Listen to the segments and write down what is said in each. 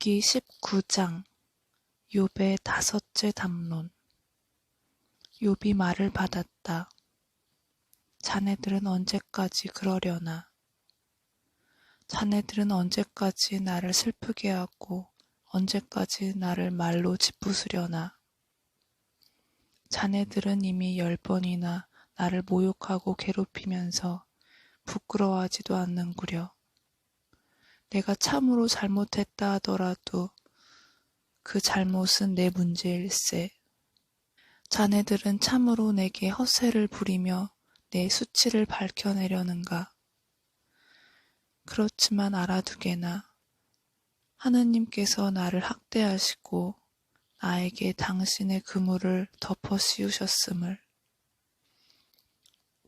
욥기 19장 욥의 다섯째 담론 욥이 말을 받았다. 자네들은 언제까지 그러려나? 자네들은 언제까지 나를 슬프게 하고 언제까지 나를 말로 짓부수려나? 자네들은 이미 열 번이나 나를 모욕하고 괴롭히면서 부끄러워하지도 않는구려. 내가 참으로 잘못했다 하더라도 그 잘못은 내 문제일세. 자네들은 참으로 내게 허세를 부리며 내 수치를 밝혀내려는가? 그렇지만 알아두게나. 하느님께서 나를 학대하시고 나에게 당신의 그물을 덮어 씌우셨음을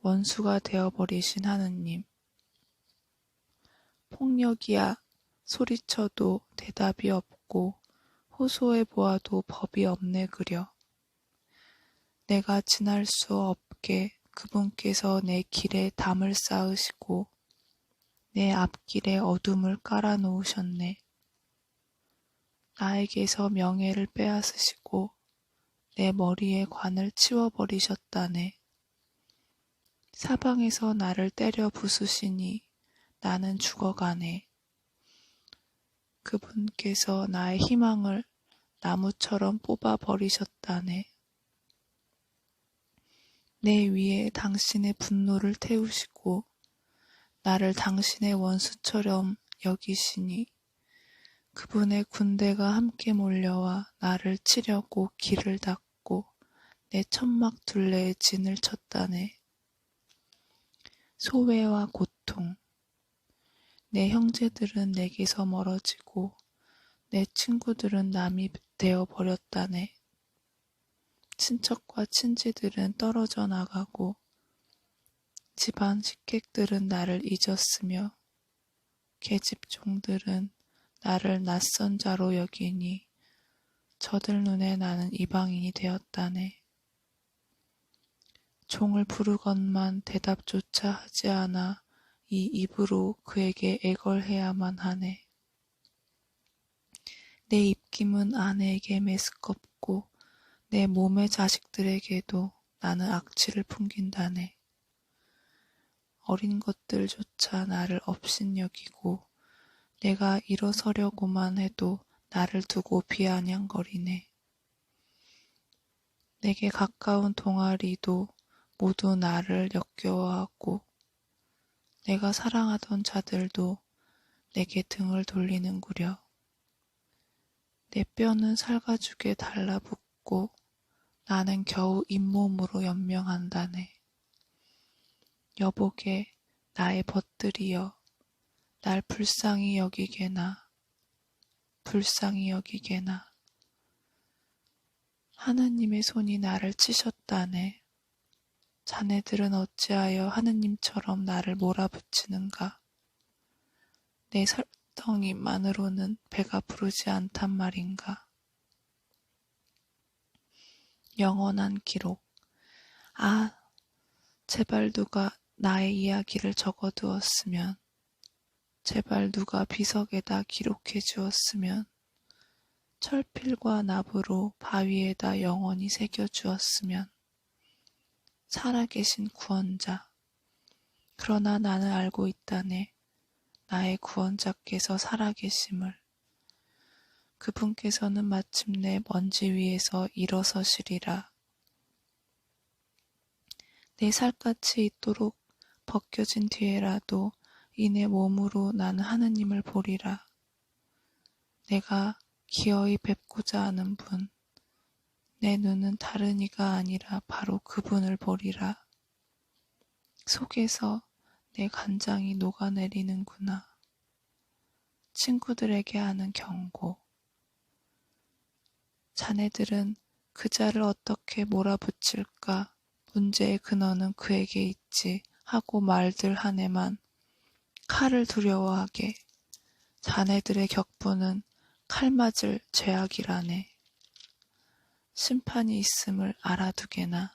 원수가 되어버리신 하느님. 폭력이야 소리쳐도 대답이 없고 호소해 보아도 법이 없네 그려. 내가 지날 수 없게 그분께서 내 길에 담을 쌓으시고 내 앞길에 어둠을 깔아 놓으셨네. 나에게서 명예를 빼앗으시고 내 머리에 관을 치워버리셨다네. 사방에서 나를 때려 부수시니 나는 죽어가네. 그분께서 나의 희망을 나무처럼 뽑아버리셨다네. 내 위에 당신의 분노를 태우시고 나를 당신의 원수처럼 여기시니 그분의 군대가 함께 몰려와 나를 치려고 길을 닫고 내 천막 둘레에 진을 쳤다네. 소외와 고통, 내 형제들은 내게서 멀어지고 내 친구들은 남이 되어 버렸다네. 친척과 친지들은 떨어져 나가고 집안 식객들은 나를 잊었으며 계집 종들은 나를 낯선 자로 여기니 저들 눈에 나는 이방인이 되었다네. 종을 부르건만 대답조차 하지 않아 이 입으로 그에게 애걸해야만 하네. 내 입김은 아내에게 메스껍고 내 몸의 자식들에게도 나는 악취를 풍긴다네. 어린 것들조차 나를 업신여기고 내가 일어서려고만 해도 나를 두고 비아냥거리네. 내게 가까운 동아리도 모두 나를 역겨워하고 내가 사랑하던 자들도 내게 등을 돌리는구려. 내 뼈는 살가죽에 달라붙고 나는 겨우 잇몸으로 연명한다네. 여보게 나의 벗들이여 날 불쌍히 여기게나 불쌍히 여기게나 하느님의 손이 나를 치셨다네. 자네들은 어찌하여 하느님처럼 나를 몰아붙이는가? 내 설덩이만으로는 배가 부르지 않단 말인가? 영원한 기록. 아, 제발 누가 나의 이야기를 적어두었으면, 제발 누가 비석에다 기록해 주었으면, 철필과 납으로 바위에다 영원히 새겨 주었으면, 살아계신 구원자. 그러나 나는 알고 있다네. 나의 구원자께서 살아계심을. 그분께서는 마침내 먼지 위에서 일어서시리라. 내 살갗이 있도록 벗겨진 뒤에라도 이내 몸으로 나는 하느님을 보리라. 내가 기어이 뵙고자 하는 분, 내 눈은 다른 이가 아니라 바로 그분을 보리라. 속에서 내 간장이 녹아내리는구나. 친구들에게 하는 경고. 자네들은 그 자를 어떻게 몰아붙일까? 문제의 근원은 그에게 있지 하고 말들 하네만 칼을 두려워하게 자네들의 격분은 칼 맞을 죄악이라네. 심판이 있음을 알아두게나